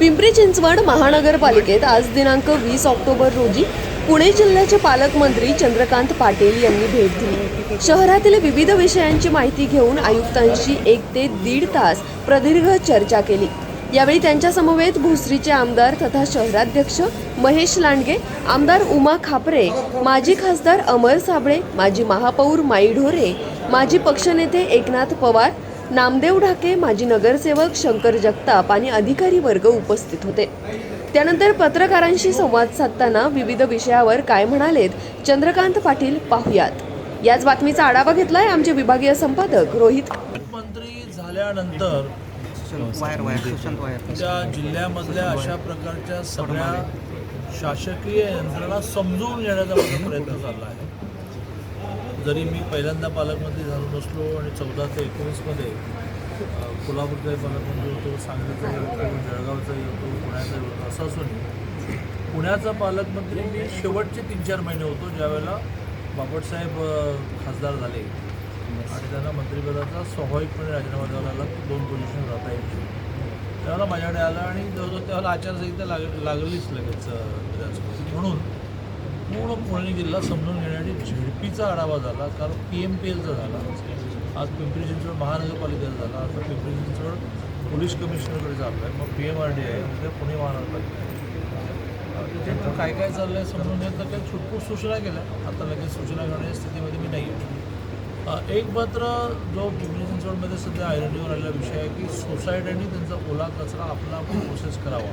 पिंपरी चिंचवड महानगरपालिकेत आज दिनांक वीस ऑक्टोबर रोजी पुणे जिल्ह्याचे पालकमंत्री चंद्रकांत पाटील यांनी भेट दिली. शहरातील विविध विषयांची माहिती घेऊन आयुक्तांशी एक ते दीड तास प्रदीर्घ चर्चा केली. यावेळी त्यांच्या समवेत भोसरीचे आमदार तथा शहराध्यक्ष महेश लांडगे आमदार उमा खापरे माजी खासदार अमर साबळे माजी महापौर माई ढोरे माजी पक्षनेते एकनाथ पवार नामदेव ढाके माजी नगरसेवक शंकर जगताप आणि अधिकारी वर्ग उपस्थित होते. त्यानंतर पत्रकारांशी संवाद साधताना विविध विषयावर काय म्हणालेत चंद्रकांत पाटील पाहुयात. याच बातमीचा आढावा घेतलाय आमचे विभागीय संपादक रोहित. मंत्री झाल्यानंतर त्या जिल्ह्यामधल्या अशा प्रकारच्या सगळ्या शासकीय यंत्रणा समजून घेण्याचा प्रयत्न चालला आहे. जरी मी पहिल्यांदा पालकमंत्री झालो नसलो आणि चौदा ते एकोणीसमध्ये कोल्हापूरचाही पालकमंत्री होतो सांगलीचाही होतो जळगावचाही होतो पुण्याचाही होतो असं असून पुण्याचा पालकमंत्री मी शेवटचे तीन चार महिने होतो ज्यावेळेला बापटसाहेब खासदार झाले. आणि त्यांना मंत्रिपदाचा स्वाभाविकपणे राजीनामा द्यावा लागला दोन पोझिशन राहता येईल. त्यावेळेला माझ्याकडे आलं आणि जवळजवळ त्यावेळेला आचारसंहिता लाग लागलीच लगेच अ, म्हणून पूर्ण पुणे जिल्हा समजून घेण्यासाठी झेडपीचा आढावा झाला कारण पी एम पी एलचा झाला. आज पिंपरी चिंचवड महानगरपालिकेचा झाला. आता पिंपरी चिंचवड पोलीस कमिशनरकडे चाललं आहे. मग पी एम आर डी आहे. उद्या पुणे महानगरपालिका आहे. अ, तर काय काय चाललं आहे समजून घेत तर काही छुटपूट सूचना केल्या. आता लगेच सूचना घेण्याच्या स्थितीमध्ये मी नाही आहे एक मात्र जो पिंपरी चिंचवडमध्ये सध्या आयडेंटिटीवर आलेला विषय आहे की सोसायट्यांनी त्यांचा ओला कचरा आपला आपण प्रोसेस करावा.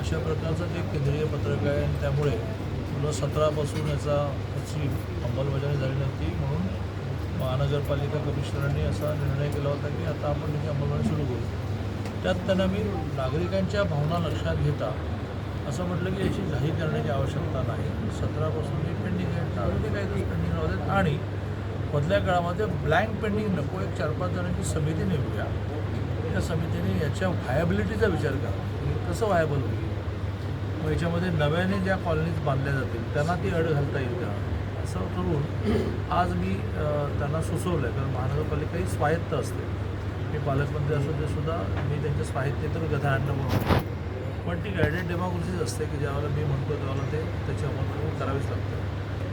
अशा प्रकारचं ते केंद्रीय पत्रक आहे आणि त्यामुळे सोळा सतरापासून याचा याची अंमलबजावणी झाली नव्हती. म्हणून महानगरपालिका कमिशनरांनी असा निर्णय केला होता की आता आपण त्याची अंमलबजावणी सुरू करू. त्यात त्यांना मी नागरिकांच्या भावना लक्षात घेता असं म्हटलं की याची जाहीर करण्याची आवश्यकता नाही. सतरापासून हे पेंडिंग आहे. अजून ते काही दिवस पेंडिंग राहू आणि मधल्या काळामध्ये ब्लँक पेंडिंग नको एक चार पाच जणांची समिती नेमूया. त्या समितीने याच्या व्हायबिलिटीचा विचार करा. म्हणजे कसं व्हायबल होईल? मग याच्यामध्ये नव्याने ज्या कॉलनीज बांधल्या जातील त्यांना ती अड घालता येईल का? असं करून आज मी त्यांना सुचवलं आहे कारण महानगरपालिका ही स्वायत्त असते. मी पालकमंत्री असून ते सुद्धा मी त्यांच्या स्वायत्तेतून गधा आणलं म्हणून. पण ती गायडेड डेमोक्रेसीच असते की ज्यावेळेला मी म्हणतो त्यावेळेला ते त्याची अंमलबजावणी करावीच लागते.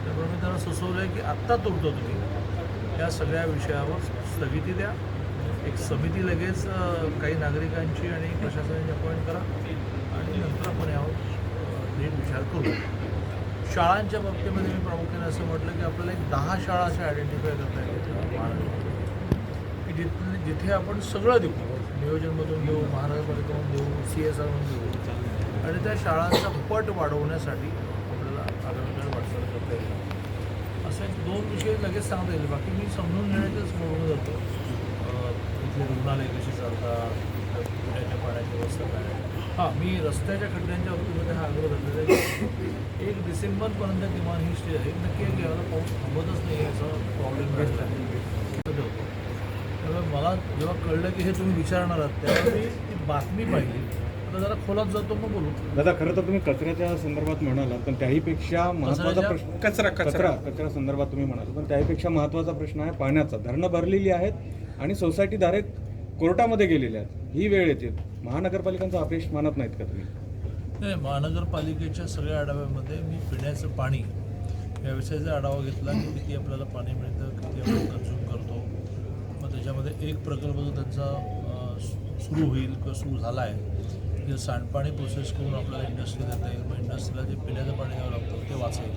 त्यामुळे मी त्यांना सुचवलं आहे की आत्ता तुरतो तुम्ही. या सगळ्या विषयावर स्थगिती द्या. एक समिती लगेच काही नागरिकांची आणि प्रशासनाची अपॉइंट करा. आणि नंतर आपण यावर एक विचार करू. शाळांच्या बाबतीमध्ये मी प्रामुख्याने असं म्हटलं की आपल्याला एक दहा शाळा अशा आयडेंटिफाय करता येतील महाराष्ट्रात की जिथे जिथे आपण सगळं देऊ. नियोजनमधून देऊ महानगरपालिकेमधून देऊ सी एस आरमधून देऊ. आणि त्या शाळांचा पट वाढवण्यासाठी आपल्याला आगामी काळ वाटचाल करता येईल. असे दोन विषय लगेच सांगता येईल बाकी मी समजून घेण्याचंच बरोबर जातो. अं, इथले रुग्णालय कसे चालतात? इथलं पाण्याची हां मी रस्त्याच्या खड्ड्यांच्या बाबतीमध्ये हा आग्रह धरलेला आहे. एक डिसेंबरपर्यंत किमान ही स्टे आहे. नक्की आहे की याला पाऊस थांबतच नाही याचा प्रॉब्लेम भेटला ठेवतो त्यामुळे मला जेव्हा कळलं की हे तुम्ही विचारणार आहात त्यावेळी मी ती बातमी पाहिली. आता जरा खोलात जातो मग बोलू. दादा खरं तर तुम्ही कचऱ्याच्या संदर्भात म्हणालात पण त्याहीपेक्षा महत्त्वाचा? प्रश्न कचरा कचरा. कचरा संदर्भात तुम्ही म्हणाल पण त्याहीपेक्षा महत्त्वाचा प्रश्न आहे पाण्याचा. धरणं भरलेली आहेत आणि सोसायटीधारक कोर्टामध्ये गेलेले आहेत. ही वेळ येते. महानगरपालिकांचा अपेक्ष मानत नाहीत का तुम्ही? नाही महानगरपालिकेच्या सगळ्या आढाव्यामध्ये मी पिण्याचं पाणी या विषयाचा आढावा घेतला की किती आपल्याला पाणी मिळतं किती आपण कन्झ्युम करतो. मग त्याच्यामध्ये एक प्रकल्प जो त्यांचा सुरू होईल किंवा सुरू झाला आहे जे सांडपाणी प्रोसेस करून आपल्याला इंडस्ट्री देता येईल. मग इंडस्ट्रीला जे पिण्याचं पाणी द्यावं लागतं ते वाचेल.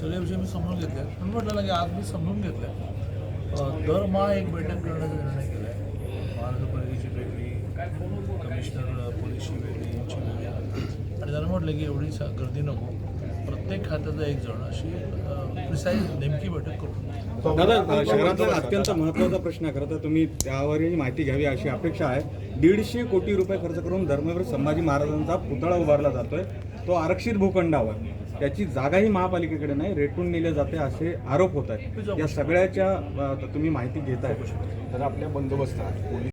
सगळे विषय मी समजून घेतले पण म्हटलं की आज मी समजून घेतलं दरमहा एक बैठक करण्याचा निर्णय केला आहे महानगरपालिकेची वेगळी कमिशनर वेगळी यांची वेगळी आणि त्यांना म्हटलं की एवढी गर्दी नको. प्रत्येक खात्याचा एक जण अशी प्रिसाईज नेमकी बैठक करू दादा शहराचा अत्यंत महत्त्वाचा प्रश्न आहे. खरं तर तुम्ही त्यावरही माहिती घ्यावी अशी अपेक्षा आहे. दीडशे कोटी रुपये खर्च करून धर्मवीर संभाजी महाराजांचा पुतळा उभारला जातोय. तो आरक्षित भूखंडावर त्याची जागाही महापालिकेकडे नाही रेटून नेले जाते असे आरोप होत आहेत. या सगळ्याच्या तुम्ही माहिती घेताय. तर आपल्या बंदोबस्तात पोलीस